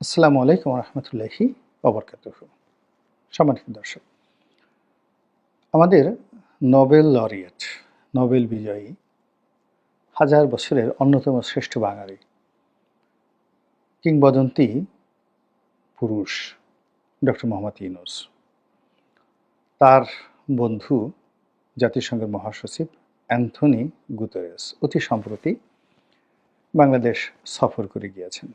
আসসালামু আলাইকুম রহমতুল্লাহি অবরকাতুহ সম্মানিত দর্শক, আমাদের নোবেল লরিয়েট, নোবেল বিজয়ী, হাজার বছরের অন্যতম শ্রেষ্ঠ বাঙালি, কিংবদন্তি পুরুষ ডক্টর মোহাম্মদ ইউনুস, তার বন্ধু জাতিসংঘের মহাসচিব অ্যান্থনি গুতেরেস অতি সম্প্রতি বাংলাদেশ সফর করে গিয়েছেন।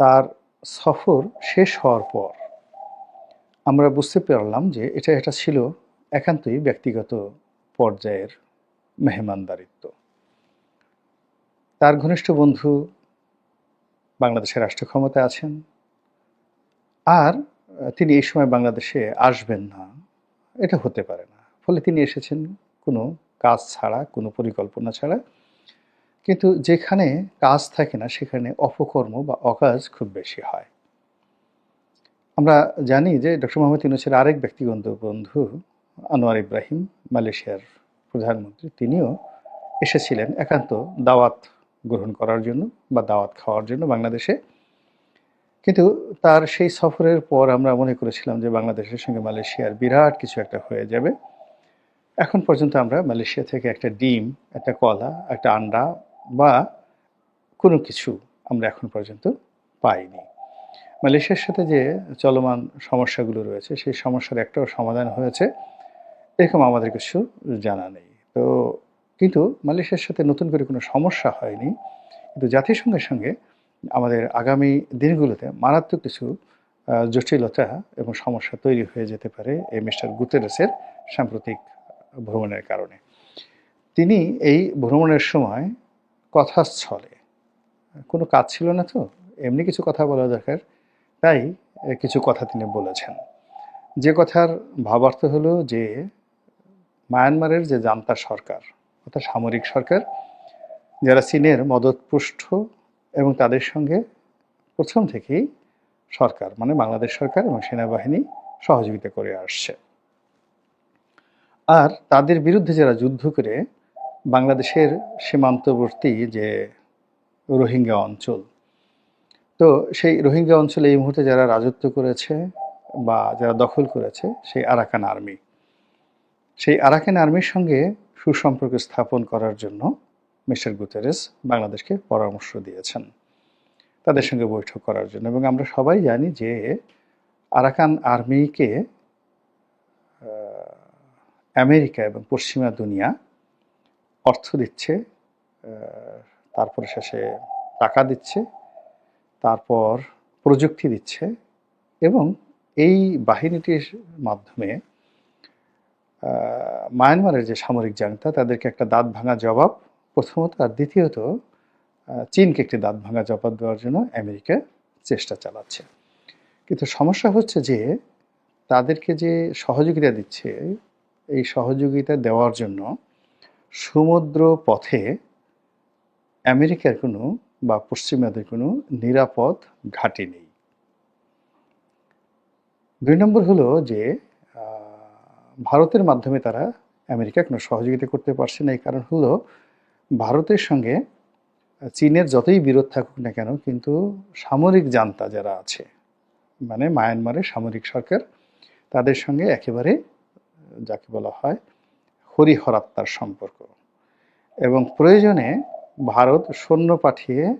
তার সফর শেষ হওয়ার পর আমরা বুঝতে পারলাম যে এটা এটা ছিল একান্তই ব্যক্তিগত পর্যায়ের মেহমানদারিত্ব। তার ঘনিষ্ঠ বন্ধু বাংলাদেশের রাষ্ট্র ক্ষমতায় আছেন। আর তিনি এই সময় বাংলাদেশে আসবেন না, এটা হতে পারে না। ফলে তিনি এসেছেন কোনো কাজ ছাড়া, কোনো পরিকল্পনা ছাড়া। কিন্তু যেখানে কাজ থাকে না, সেখানে অপকর্ম বা অকাজ খুব বেশি হয়। আমরা জানি যে ডক্টর মোহাম্মদ ইউনুসের আরেক ব্যক্তিগত বন্ধু আনোয়ার ইব্রাহিম, মালয়েশিয়ার প্রধানমন্ত্রী, তিনিও এসেছিলেন একান্ত দাওয়াত গ্রহণ করার জন্য বা দাওয়াত খাওয়ার জন্য বাংলাদেশে। কিন্তু তার সেই সফরের পর আমরা মনে করেছিলাম যে বাংলাদেশের সঙ্গে মালয়েশিয়ার বিরাট কিছু একটা হয়ে যাবে। এখন পর্যন্ত আমরা মালয়েশিয়া থেকে একটা ডিম, একটা কলা, একটা আন্ডা বা কোনো কিছু আমরা এখন পর্যন্ত পাইনি। মালয়েশিয়ার সাথে যে চলমান সমস্যাগুলো রয়েছে, সেই সমস্যার একটাও সমাধান হয়েছে, এরকম আমাদের কিছু জানা নেই। তো কিন্তু মালয়েশিয়ার সাথে নতুন করে কোনো সমস্যা হয়নি। কিন্তু জাতিসংঘের সঙ্গে আমাদের আগামী দিনগুলোতে মারাত্মক কিছু জটিলতা এবং সমস্যা তৈরি হয়ে যেতে পারে এই মিস্টার গুতেরেসের সাম্প্রতিক ভ্রমণের কারণে। তিনি এই ভ্রমণের সময় কথাস্থলে কোনো কাজ ছিল না তো? এমনি কিছু কথা বলা দরকার। তাই কিছু কথা তিনি বলেছেন। যে কথার ভাবার্থ হলো যে, মায়ানমারের যে জান্তা সরকার, অর্থাৎ সামরিক সরকার, যারা চীনের মদতপুষ্ট এবং তাদের সঙ্গে প্রথম থেকেই সরকার মানে বাংলাদেশ সরকার এবং সেনাবাহিনী সহযোগিতা করে আসছে। আর তাদের বিরুদ্ধে যারা যুদ্ধ করে বাংলাদেশের সীমান্তবর্তী যে রোহিঙ্গা অঞ্চল। তো সেই রোহিঙ্গা অঞ্চলে এই মুহূর্তে যারা রাজত্ব করেছে বা যারা দখল করেছে সেই আরাকান আর্মি। সেই আরাকান আর্মির সঙ্গে সুসম্পর্ক স্থাপন করার জন্য মিস্টার গুতেরেস বাংলাদেশকে পরামর্শ দিয়েছেন। তাদের সঙ্গে বৈঠক করার জন্য এবং আমরা সবাই জানি যে আরাকান আর্মিকে আমেরিকা এবং পশ্চিমা দুনিয়া অর্থ দিচ্ছে তারপরে শেষে টাকা দিচ্ছে, তারপর প্রযুক্তি দিচ্ছে এবং এই বাহিনীটির মাধ্যমে মায়ানমারের যে সামরিক জাংতা, তাদেরকে একটা দাঁত ভাঙা জবাব, প্রথমত আর দ্বিতীয়ত চীনকে একটি দাঁত ভাঙা জবাব দেওয়ার জন্য আমেরিকা চেষ্টা চালাচ্ছে। কিন্তু সমস্যা হচ্ছে যে, তাদেরকে যে সহযোগিতা দিচ্ছে, এই সহযোগিতা দেওয়ার জন্য সমুদ্র পথে আমেরিকার কোনো বা পশ্চিমাদের কোনো নিরাপদ ঘাঁটি নেই। দুই নম্বর হলো যে ভারতের মাধ্যমে তারা আমেরিকা কোনো সহযোগিতা করতে পারছে না। এই কারণ হলো ভারতের সঙ্গে চীনের যতই বিরোধ থাকুক না কেন, কিন্তু সামরিক জান্তা যারা আছে মানে মায়ানমারের সামরিক সরকার, তাদের সঙ্গে একেবারে, যাকে বলা হয় হরিহরাত্মার সম্পর্ক। এবং প্রয়োজনে ভারত সৈন্য পাঠিয়ে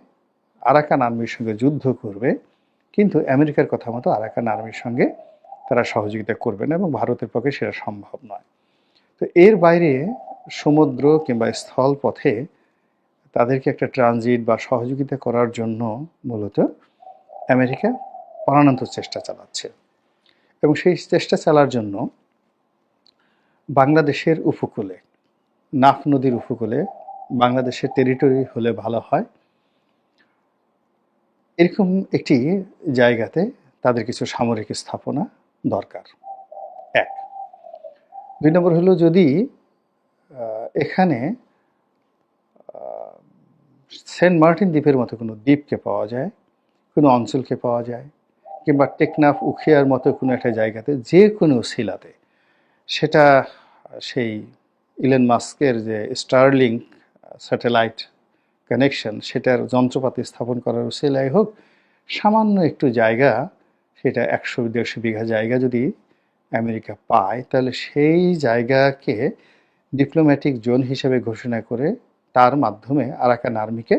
আরাকান আর্মির সঙ্গে যুদ্ধ করবে, কিন্তু আমেরিকার কথা মতো আরাকান আর্মির সঙ্গে তারা সহযোগিতা করবে না এবং ভারতের পক্ষে সেটা সম্ভব নয়। তো এর বাইরে সমুদ্র কিংবা স্থল পথে তাদেরকে একটা ট্রানজিট বা সহযোগিতা করার জন্য মূলত আমেরিকা প্রাণান্ত চেষ্টা চালাচ্ছে। এবং সেই চেষ্টা চালার জন্য বাংলাদেশের উপকূলে, নাফ নদীর উপকূলে বাংলাদেশের টেরিটরি হলে ভালো হয়। এরকম একটি জায়গাতে তাদের কিছু সামরিক স্থাপনা দরকার। এক। দুই নম্বর হলো যদি এখানে সেন্ট মার্টিন দ্বীপের মতো কোনো দ্বীপকে পাওয়া যায়, কোনো অঞ্চলকে পাওয়া যায়, কিংবা টেকনাফ উখিয়ার মতো কোনো একটা জায়গাতে যে কোনো শিলাতে, সেটা সেই ইলেন মাস্কের যে স্টারলিং স্যাটেলাইট কানেকশন সেটার যন্ত্রপাতি স্থাপন করার উসিলাই হোক, সামান্য একটু জায়গা, সেটা একশো দেড়শো বিঘা জায়গা যদি আমেরিকা পায়, তাহলে সেই জায়গাকে ডিপ্লোম্যাটিক জোন হিসেবে ঘোষণা করে তার মাধ্যমে আরাকান আর্মিকে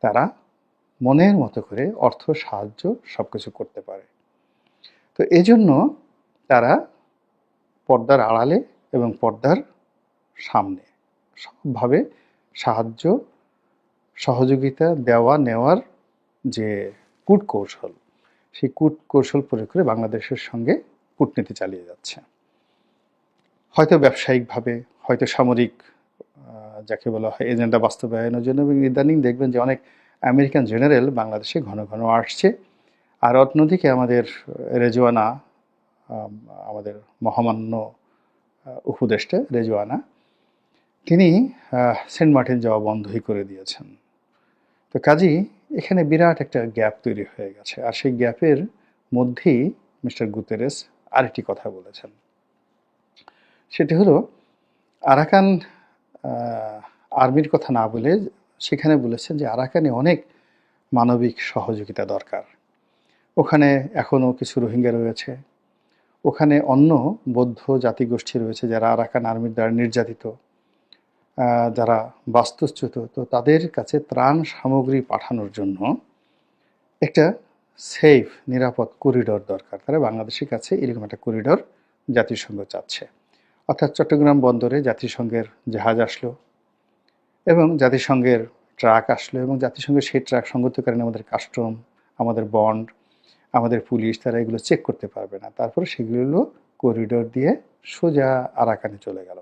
তারা মনের মতো করে অর্থ, সাহায্য সব কিছু করতে পারে। তো এজন্য তারা পর্দার আড়ালে এবং পর্দার সামনে। সবভাবে সাহায্য, সহযোগিতা দেওয়া নেওয়ার যে কূট কৌশল সেই কূট কৌশল প্রয়োগ করে বাংলাদেশের সঙ্গে কূটনীতি চালিয়ে যাচ্ছে। হয়তো ব্যবসায়িকভাবে, হয়তো সামরিক যাকে বলা হয় এজেন্ডা বাস্তবায়নের জন্য এবং ইদানিং দেখবেন যে অনেক আমেরিকান জেনারেল বাংলাদেশে ঘন ঘন আসছে। আর অন্যদিকে আমাদের রেজওয়ানা আমাদের মহামান্য উপদেষ্টা রেজওয়ানা, তিনি সেন্ট মার্টিন যাওয়া বন্ধই করে দিয়েছেন। তো কাজী এখানে বিরাট একটা গ্যাপ তৈরি হয়ে গেছে। আর সেই গ্যাপের মধ্যেই মিস্টার গুতেরেস আরেকটি কথা বলেছেন। সেটি হলো, আরাকান আর্মির কথা না বলে সেখানে বলেছেন যে আরাকানে অনেক মানবিক সহযোগিতা দরকার। ওখানে এখনও কিছু রোহিঙ্গা রয়েছে। ওখানে অন্য বৌদ্ধ জাতিগোষ্ঠী রয়েছে যারা আরাকান আর্মির দ্বারা নির্যাতিত যারা বাস্তুচ্যুত। তো তাদের কাছে ত্রাণ সামগ্রী পাঠানোর জন্য একটা সেফ নিরাপদ করিডোর দরকার। তারা বাংলাদেশের কাছে এরকম একটা করিডোর জাতিসংঘ চাচ্ছে। অর্থাৎ চট্টগ্রাম বন্দরে জাতিসংঘের জাহাজ আসলো এবং জাতিসংঘের ট্রাক আসলো এবং জাতিসংঘের সেই ট্রাক সংগত সংগতকারী আমাদের কাস্টম, আমাদের বন্ড আমাদের পুলিশ তারা এগুলো চেক করতে পারবে না। তারপর সেগুলো করিডোর দিয়ে সোজা আরাকানে চলে গেল।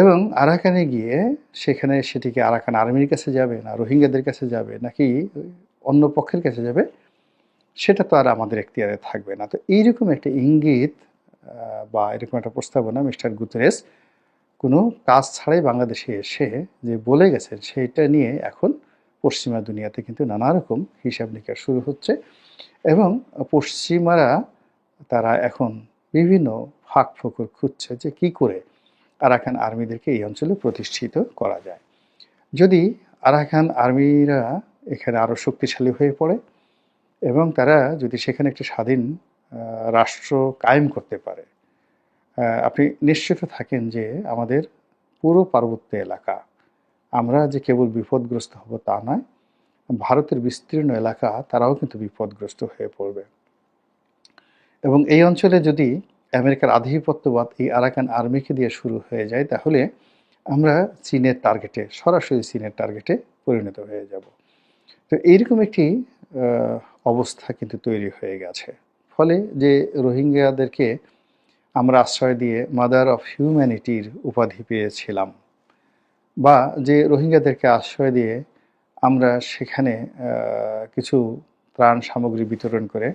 এবং আরাকানে গিয়ে সেখানে সেটিকে আরাকান আর্মির কাছে যাবে না, রোহিঙ্গাদের কাছে যাবে, নাকি অন্য পক্ষের কাছে যাবে, সেটা তো আর আমাদের এখতিয়ারে থাকবে না। তো এইরকম একটা ইঙ্গিত বা এরকম একটা প্রস্তাবনা মিস্টার গুতরেস কোনো কাজ ছাড়াই বাংলাদেশে এসে যে বলে গেছেন, সেটা নিয়ে এখন পশ্চিমা দুনিয়াতে কিন্তু নানা রকম হিসাব নিকাশ শুরু হচ্ছে। এবং পশ্চিমারা তারা এখন বিভিন্ন ফাঁক ফোকর খুঁজছে যে কি করে আরাকান আর্মিদেরকে এই অঞ্চলে প্রতিষ্ঠিত করা যায়। যদি আরাকান আর্মিরা এখানে আরও শক্তিশালী হয়ে পড়ে এবং তারা যদি সেখানে একটি স্বাধীন রাষ্ট্র কায়েম করতে পারে আপনি নিশ্চিত থাকেন যে আমাদের পুরো পার্বত্য এলাকা, আমরা যে কেবল বিপদগ্রস্ত হব তা নয় ভারতের বিস্তীর্ণ এলাকা, তারাও কিন্তু বিপদগ্রস্ত হয়ে পড়বে। এবং এই অঞ্চলে যদি আমেরিকার আধিপত্যবাদ এই আরাকান আর্মিকে দিয়ে শুরু হয়ে যায়, তাহলে আমরা চীনের টার্গেটে সরাসরি চীনের টার্গেটে পরিণত হয়ে যাব। তো এইরকম একটি অবস্থা কিন্তু তৈরি হয়ে গেছে। ফলে যে রোহিঙ্গাদেরকে আমরা আশ্রয় দিয়ে মাদার অফ হিউম্যানিটির উপাধি পেয়েছিলাম, বা যে রোহিঙ্গাদেরকে আশ্রয় দিয়ে আমরা সেখানে কিছু ত্রাণ সামগ্রী বিতরণ করে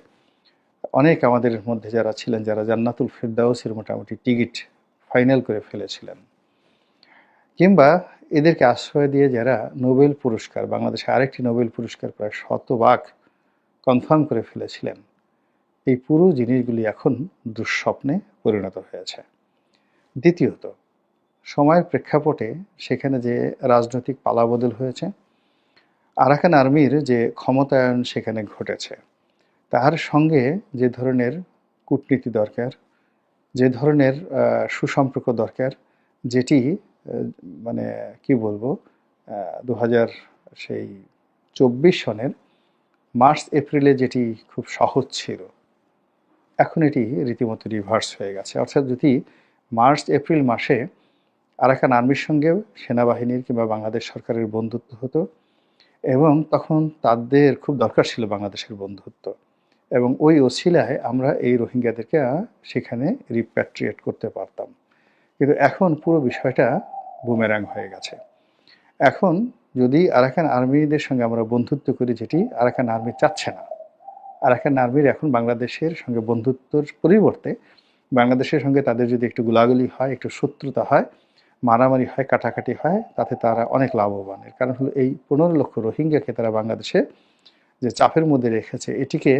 অনেক আমাদের মধ্যে যারা ছিলেন, যারা জান্নাতুল ফেরদাউসের মোটামুটি টিকিট ফাইনাল করে ফেলেছিলেন। কিংবা এদেরকে আশ্রয় দিয়ে যারা নোবেল পুরস্কার, বাংলাদেশে আরেকটি নোবেল পুরস্কার প্রায় শতভাগ কনফার্ম করে ফেলেছিলেন, এই পুরো জিনিসগুলি এখন দুঃস্বপ্নে পরিণত হয়েছে। দ্বিতীয়ত, সময়ের প্রেক্ষাপটে সেখানে যে রাজনৈতিক পালাবদল হয়েছে আরাকান আর্মির যে ক্ষমতায়ন সেখানে ঘটেছে, তার সঙ্গে যে ধরনের কূটনীতি দরকার, যে ধরনের সুসম্পর্ক দরকার, যেটি মানে কি বলব দু হাজার সেই চব্বিশ সনের মার্চ, এপ্রিলে যেটি খুব সহজ ছিল, এখন এটি রীতিমতো রিভার্স হয়ে গেছে। অর্থাৎ যদি মার্চ, এপ্রিল মাসে আরাকান আর্মির সঙ্গে সেনাবাহিনীর কিংবা বাংলাদেশ সরকারের বন্ধুত্ব হতো এবং তখন তাদের খুব দরকার ছিল বাংলাদেশের বন্ধুত্ব। এবং ওই ওসিলায় আমরা এই রোহিঙ্গাদেরকে সেখানে রিপ্যাট্রিয়েট করতে পারতাম। কিন্তু এখন পুরো বিষয়টা বুমেরাং হয়ে গেছে। এখন যদি আরাকান আর্মিদের সঙ্গে আমরা বন্ধুত্ব করি, যেটি আরাকান আর্মি চাচ্ছে না, আরাকান আর্মির এখন বাংলাদেশের সঙ্গে বন্ধুত্বর পরিবর্তে বাংলাদেশের সঙ্গে তাদের যদি একটু গোলাগুলি হয়, একটু শত্রুতা হয় মারামারি হয়, কাটাকাটি হয়, তাতে তারা অনেক লাভবান। এর কারণ হলো এই পনেরো লক্ষ রোহিঙ্গাকে তারা বাংলাদেশে যে চাপের মধ্যে রেখেছে, এটিকে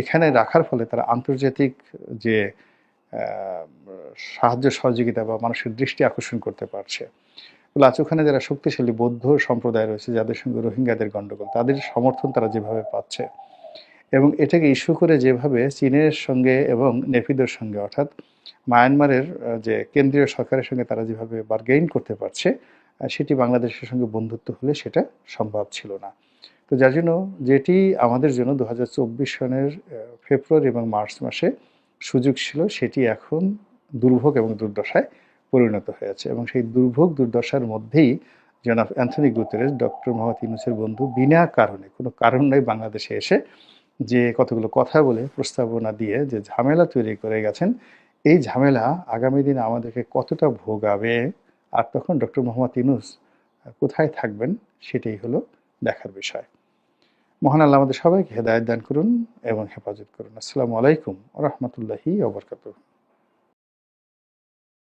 এখানে রাখার ফলে তারা আন্তর্জাতিক যে সাহায্য সহযোগিতা বা মানুষের দৃষ্টি আকর্ষণ করতে পারছে। প্লাস ওখানে যারা শক্তিশালী বৌদ্ধ সম্প্রদায় রয়েছে, যাদের সঙ্গে রোহিঙ্গাদের গণ্ডগোল তাদের সমর্থন তারা যেভাবে পাচ্ছে। এবং এটাকে ইস্যু করে যেভাবে চীনের সঙ্গে এবং নেপিদের সঙ্গে অর্থাৎ মায়ানমারের যে কেন্দ্রীয় সরকারের সঙ্গে তারা যেভাবে বার্গেইন করতে পারছে সেটি বাংলাদেশের সঙ্গে বন্ধুত্ব হলে সেটা সম্ভব ছিল না। তো যার জন্য যেটি আমাদের জন্য দু সনের আহ, ফেব্রুয়ারি এবং মার্চ মাসে সুযোগ ছিল সেটি এখন দুর্ভোগ এবং দুর্দশায় পরিণত হয়েছে। এবং সেই দুর্ভোগ দুর্দশার মধ্যেই জনাব অ্যান্থনি গুতেরেস ডক্টর মোহাম্মদ ইউনুসের বন্ধু বিনা কারণে কোনো কারণ নাই বাংলাদেশে এসে যে কতগুলো কথা বলে প্রস্তাবনা দিয়ে যে ঝামেলা তৈরি করে গেছেন, এই ঝামেলা আগামী দিনে আমাদেরকে কতটা ভোগাবে? আর তখন ডক্টর মোহাম্মদ ইনুস কোথায় থাকবেন সেটাই হলো দেখার বিষয়। মহান আল্লাহ আমাদের সবাইকে হেদায়ত দান করুন এবং হেফাজত করুন। আসসালামু আলাইকুম রহমতুল্লাহি ওবরকাতুহ